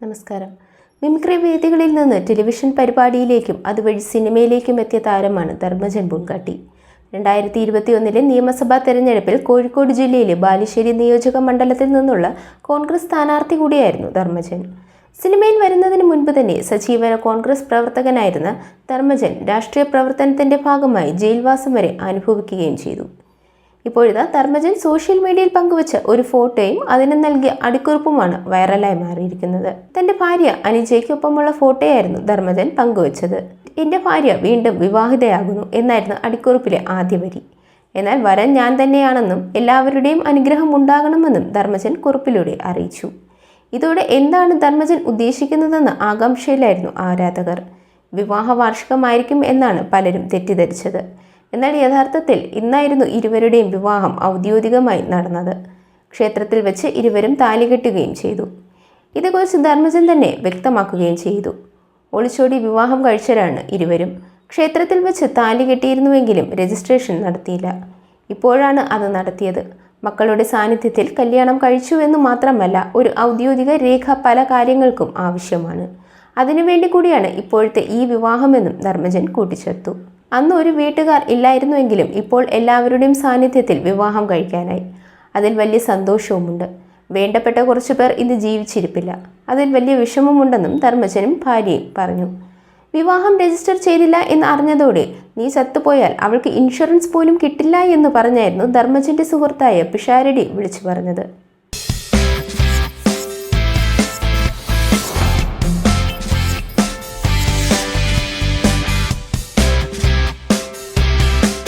നമസ്കാരം. മിമിക്രി വേദികളിൽ നിന്ന് ടെലിവിഷൻ പരിപാടിയിലേക്കും അതുവഴി സിനിമയിലേക്കും എത്തിയ താരമാണ് ധർമ്മജൻ പൂങ്കാട്ടി. രണ്ടായിരത്തി ഇരുപത്തിയൊന്നിലെ നിയമസഭാ തെരഞ്ഞെടുപ്പിൽ കോഴിക്കോട് ജില്ലയിലെ ബാലുശ്ശേരി നിയോജക മണ്ഡലത്തിൽ നിന്നുള്ള കോൺഗ്രസ് സ്ഥാനാർത്ഥി കൂടിയായിരുന്നു ധർമ്മജൻ. സിനിമയിൽ വരുന്നതിന് മുൻപ് തന്നെ സജീവന കോൺഗ്രസ് പ്രവർത്തകനായിരുന്ന ധർമ്മജൻ രാഷ്ട്രീയ പ്രവർത്തനത്തിന്റെ ഭാഗമായി ജയിൽവാസം വരെ അനുഭവിക്കുകയും ചെയ്തു. ഇപ്പോഴിതാ ധർമ്മജൻ സോഷ്യൽ മീഡിയയിൽ പങ്കുവച്ച ഒരു ഫോട്ടോയും അതിന് നൽകിയ അടിക്കുറിപ്പുമാണ് വൈറലായി മാറിയിരിക്കുന്നത്. തന്റെ ഭാര്യ അനുജയ്ക്കൊപ്പമുള്ള ഫോട്ടോയായിരുന്നു ധർമ്മജൻ പങ്കുവച്ചത്. എന്റെ ഭാര്യ വീണ്ടും വിവാഹിതയാകുന്നു എന്നായിരുന്നു അടിക്കുറിപ്പിലെ ആദ്യ വരി. എന്നാൽ വരൻ ഞാൻ തന്നെയാണെന്നും എല്ലാവരുടെയും അനുഗ്രഹം ഉണ്ടാകണമെന്നും ധർമ്മജൻ കുറിപ്പിലൂടെ അറിയിച്ചു. ഇതോടെ എന്താണ് ധർമ്മജൻ ഉദ്ദേശിക്കുന്നതെന്ന് ആകാംക്ഷയിലായിരുന്നു ആരാധകർ. വിവാഹ വാർഷികമായിരിക്കും എന്നാണ് പലരും തെറ്റിദ്ധരിച്ചത്. എന്നാൽ യഥാർത്ഥത്തിൽ ഇന്നായിരുന്നു ഇരുവരുടെയും വിവാഹം ഔദ്യോഗികമായി നടന്നത്. ക്ഷേത്രത്തിൽ വെച്ച് ഇരുവരും താലി കെട്ടുകയും ചെയ്തു. ഇതേക്കുറിച്ച് ധർമ്മജൻ തന്നെ വ്യക്തമാക്കുകയും ചെയ്തു. ഒളിച്ചോടി വിവാഹം കഴിച്ചരാണ് ഇരുവരും. ക്ഷേത്രത്തിൽ വെച്ച് താലി കെട്ടിയിരുന്നുവെങ്കിലും രജിസ്ട്രേഷൻ നടത്തിയില്ല. ഇപ്പോഴാണ് അത് നടത്തിയത്. മക്കളുടെ സാന്നിധ്യത്തിൽ കല്യാണം കഴിച്ചു എന്ന് മാത്രമല്ല ഒരു ഔദ്യോഗിക രേഖ പല കാര്യങ്ങൾക്കും ആവശ്യമാണ്. അതിനുവേണ്ടി കൂടിയാണ് ഇപ്പോഴത്തെ ഈ വിവാഹമെന്നും ധർമ്മജൻ കൂട്ടിച്ചേർത്തു. അന്ന് ഒരു വീട്ടുകാർ ഇല്ലായിരുന്നുവെങ്കിലും ഇപ്പോൾ എല്ലാവരുടെയും സാന്നിധ്യത്തിൽ വിവാഹം കഴിക്കാനായി. അതിൽ വലിയ സന്തോഷവുമുണ്ട്. വേണ്ടപ്പെട്ട കുറച്ചു പേർ ഇന്ന് ജീവിച്ചിരിപ്പില്ല. അതിൽ വലിയ വിഷമമുണ്ടെന്നും ധർമ്മജനും ഭാര്യയും പറഞ്ഞു. വിവാഹം രജിസ്റ്റർ ചെയ്തില്ല എന്ന് അറിഞ്ഞതോടെ നീ ചത്തുപോയാൽ അവൾക്ക് ഇൻഷുറൻസ് പോലും കിട്ടില്ല എന്ന് പറഞ്ഞായിരുന്നു ധർമ്മജന്റെ സുഹൃത്തായ പിഷാരടി വിളിച്ചു പറഞ്ഞത്.